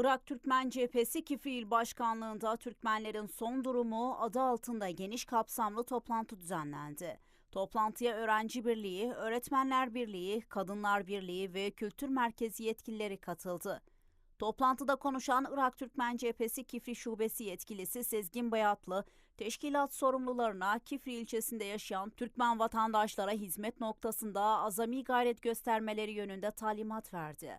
Irak Türkmen Cephesi Kifri İl Başkanlığı'nda Türkmenlerin son durumu adı altında geniş kapsamlı toplantı düzenlendi. Toplantıya Öğrenci Birliği, Öğretmenler Birliği, Kadınlar Birliği ve Kültür Merkezi yetkilileri katıldı. Toplantıda konuşan Irak Türkmen Cephesi Kifri Şubesi yetkilisi Sezgin Bayatlı, teşkilat sorumlularına Kifri ilçesinde yaşayan Türkmen vatandaşlara hizmet noktasında azami gayret göstermeleri yönünde talimat verdi.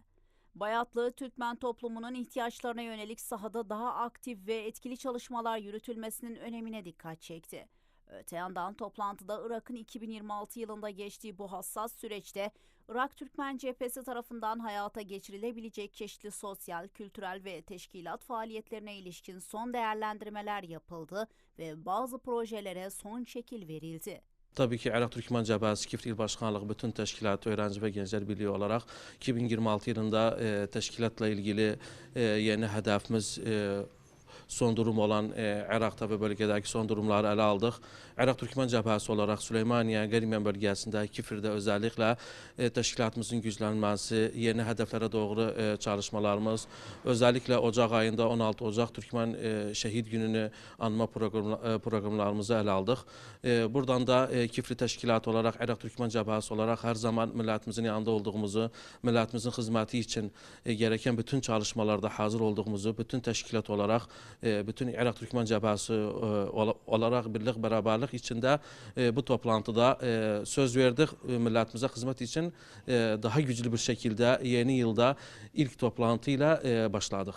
Bayatlı, Türkmen toplumunun ihtiyaçlarına yönelik sahada daha aktif ve etkili çalışmalar yürütülmesinin önemine dikkat çekti. Öte yandan toplantıda Irak'ın 2026 yılında geçtiği bu hassas süreçte Irak Türkmen Cephesi tarafından hayata geçirilebilecek çeşitli sosyal, kültürel ve teşkilat faaliyetlerine ilişkin son değerlendirmeler yapıldı ve bazı projelere son şekil verildi. Tabii ki Irak Türkmen Cəbhəsi Kifr İl Başkanlığı bütün teşkilat, öğrenci ve gençler birliği olarak 2026 yılında e, teşkilatla ilgili e, yeni hedefimiz e, son durum olan e, Irak'ta ve bölgedeki son durumları ele aldık. Irak Türkmen Cəbhəsi olarak Süleymaniye, Gerimiyan bölgesinde, Kifr'de özellikle e, teşkilatımızın güçlenmesi, yeni hedeflere doğru e, çalışmalarımız, özellikle Ocak ayında 16 Ocak Türkmen e, Şehit Günü'nü anma program, e, programlarımızı ele aldık. E, buradan da e, Kifri Teşkilatı olarak, Irak Türkmen Cəbhəsi olarak her zaman milletimizin yanında olduğumuzu, milletimizin hizmeti için e, gereken bütün çalışmalarda hazır olduğumuzu, bütün teşkilat olarak, bütün Irak Türkmen Cəbhəsi e, ola- olarak birlik, beraberlik içinde e, bu toplantıda e, söz verdik e, milletimize hizmet için e, daha güçlü bir şekilde yeni yılda ilk toplantıyla e, başladık.